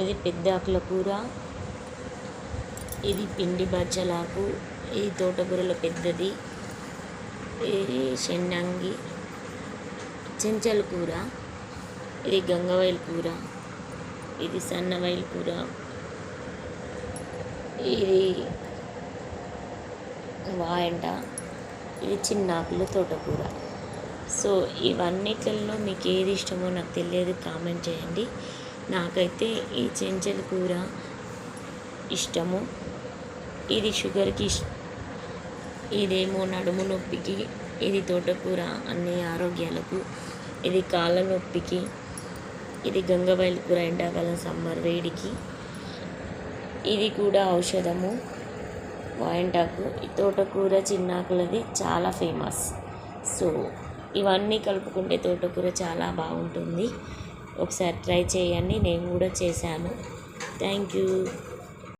ఇది పెద్ద ఆకుల కూర. ఇది పిండి బజ్జలాకు. ఇది తోటకూరలో పెద్దది. ఇది షెన్నంగి చెంచల కూర. ఇది గంగవైల్ కూర. ఇది సన్నవైల్ కూర. ఇది వాయంట. ఇది చిన్నాకులు తోటకూర. సో ఇవన్నిట్లలో మీకు ఏది ఇష్టమో నాకు తెలియదు. కామెంట్ చేయండి. నాకైతే ఈ చెంచల కూర ఇష్టము. ఇది షుగర్కి ఇదేమో నడుము నొప్పికి ఇది తోటకూర అన్ని ఆరోగ్యాలకు ఇది కాళ్ళ నొప్పికి ఇది గంగవాయిల కూర ఎండాకాలం సమ్మర్ వేడికి. ఇది కూడా ఔషధము. వాయింటాకు. ఈ తోటకూర చిన్నాకులది చాలా ఫేమస్. సో ఇవన్నీ కలుపుకుంటే తోటకూర చాలా బాగుంటుంది. ఒకసారి ట్రై చేయండి. నేను కూడా చేశాను. Thank you.